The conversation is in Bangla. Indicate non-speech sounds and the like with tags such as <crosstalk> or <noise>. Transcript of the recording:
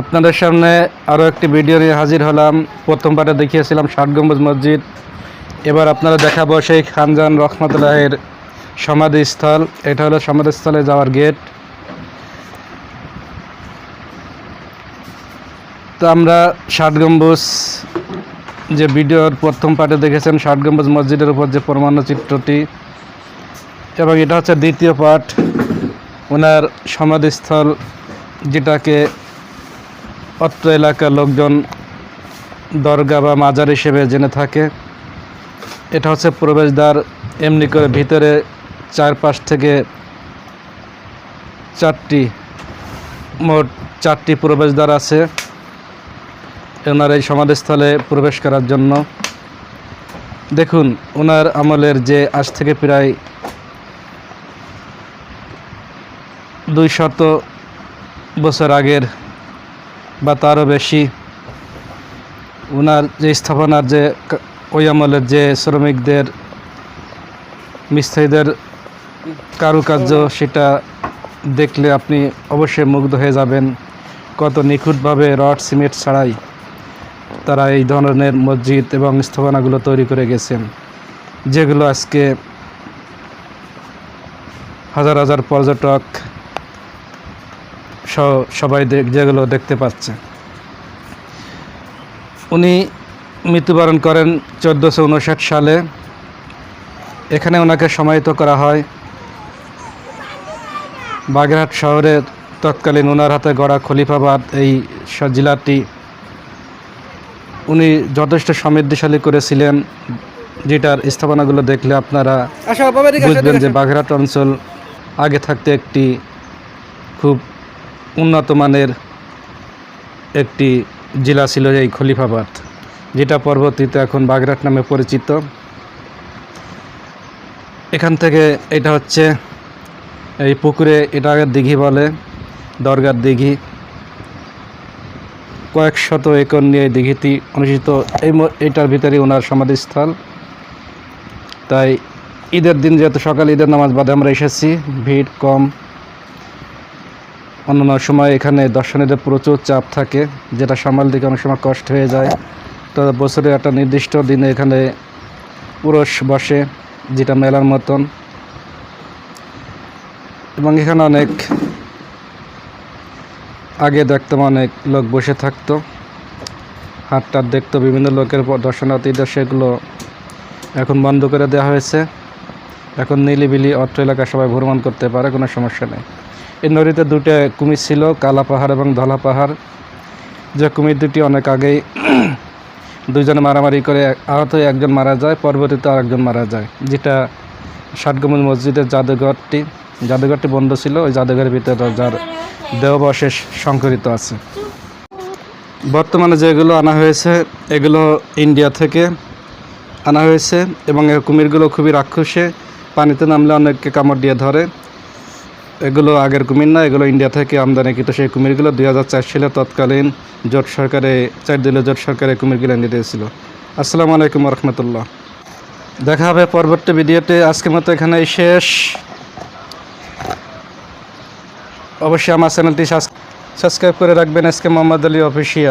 আপনাদের সামনে আরও একটি ভিডিও নিয়ে হাজির হলাম। প্রথম পার্টে দেখিয়েছিলাম ষাট গম্বুজ মসজিদ। এবার আপনারা দেখাবো সেই খানজান রহমতুল্লাহের সমাধিস্থল। এটা হলো সমাধিস্থলে যাওয়ার গেট। তো আমরা ষাট গম্বুজ যে ভিডিওর প্রথম পার্টে দেখেছেন, ষাট গম্বুজ মসজিদের উপর যে পরমাণু চিত্রটি, এবং এটা হচ্ছে দ্বিতীয় পার্ট। ওনার সমাধিস্থল যেটাকে অত্র এলাকার লোকজন দরগা বা মাজার হিসেবে জেনে থাকে। এটা হচ্ছে প্রবেশদ্বার, এমনি করে ভিতরে চারপাশ থেকে চারটি, মোট চারটি প্রবেশদ্বার আছে। ওনার এই সমাধিস্থলে প্রবেশ করার জন্য। দেখুন, ওনার আমলের যে আজ থেকে প্রায় দুই শত বছর আগের বা তারও বেশি ওনার যে স্থাপনার যে ওই আমলের যে শ্রমিকদের, মিস্ত্রিদের কারুকার্য, সেটা দেখলে আপনি অবশ্যই মুগ্ধ হয়ে যাবেন। কত নিখুঁতভাবে রড, সিমেন্ট ছাড়াই তারা এই ধরনের মসজিদ এবং স্থাপনাগুলো তৈরি করে গেছেন, যেগুলো আজকে হাজার হাজার পর্যটক সবাই যেগুলো দেখতে পাচ্ছে। উনি মৃত্যুবরণ করেন চোদ্দোশো উনষাট সালে। এখানে ওনাকে সমাহিত করা হয়। বাগেরহাট শহরের তৎকালীন ওনার হাতে গড়া খলিফাবাদ এই জেলাটি। উনি যথেষ্ট সমৃদ্ধিশালী করেছিলেন। যেটার স্থাপনাগুলো দেখলে আপনারা বুঝবেন যে। বাগেরহাট অঞ্চল আগে থাকতে একটি খুব উন্নত মানের একটি জেলা ছিল এই খলিফাবাদ, যেটা পরবর্তীতে এখন বাগেরহাট নামে পরিচিত। এখান থেকে এটা হচ্ছে এই পুকুরে, এটা আগে দিঘি বলে, দরগার দিঘি। কয়েক শত একর নিয়ে দিঘিটি অনুষ্ঠিত। এই এটার ভিতরে ওনার সমাধিস্থল। তাই ঈদের দিন, যেহেতু সকাল ঈদের নামাজ বাদে আমরা এসেছি, ভিড় কম। অন্যান্য সময় এখানে দর্শনীদের প্রচুর চাপ থাকে, যেটা সামাল দিকে অনেক সময় কষ্ট হয়ে যায়। তো বছরে একটা নির্দিষ্ট দিনে এখানে পুরুষ বসে, যেটা মেলার মতন। এবং এখানে অনেক আগে দেখতাম অনেক লোক বসে থাকতো। হাট টাট দেখতো বিভিন্ন লোকের দর্শনার্থীদের, সেগুলো এখন বন্ধ করে দেওয়া হয়েছে। এখন নিলিবিলি অত্র এলাকা সবাই ভ্রমণ করতে পারে, কোনো সমস্যা নেই। এই নদীতে দুটো কুমির ছিল, কালা পাহাড় এবং ধলা পাহাড়। যে কুমির দুটি অনেক আগেই <clears throat> দুজনে মারামারি করে আহত হয়ে একজন মারা যায়, পরবর্তীতে আরেকজন মারা যায়। যেটা ষাটগমুল মসজিদের জাদুঘরটি জাদুঘরটি বন্ধ ছিল, ওই জাদুঘরের ভিতরে যার দেহবশেষ সংকরিত আছে। বর্তমানে যেগুলো আনা হয়েছে, এগুলো ইন্ডিয়া থেকে আনা হয়েছে এবং এই কুমিরগুলো খুবই রাক্ষসে, পানিতে নামলে অনেককে কামড় দিয়ে ধরে। এগুলো আগের কুমির না, এগুলো ইন্ডিয়া থেকে আমদানিকৃত সেই কুমিরগুলো দুই হাজার চার সালে তৎকালীন জোট সরকারে, চার দিলে জোট সরকারে কুমিরগুলো এনে দিয়েছিল। আসসালামু আলাইকুম রহমতুল্লাহ। দেখা হবে পরবর্তী ভিডিওতে। আজকের মতো এখানেই শেষ। অবশ্যই আমার চ্যানেলটি সাবস্ক্রাইব করে রাখবেন। আজকে মোহাম্মদ আলী অফিসিয়াল।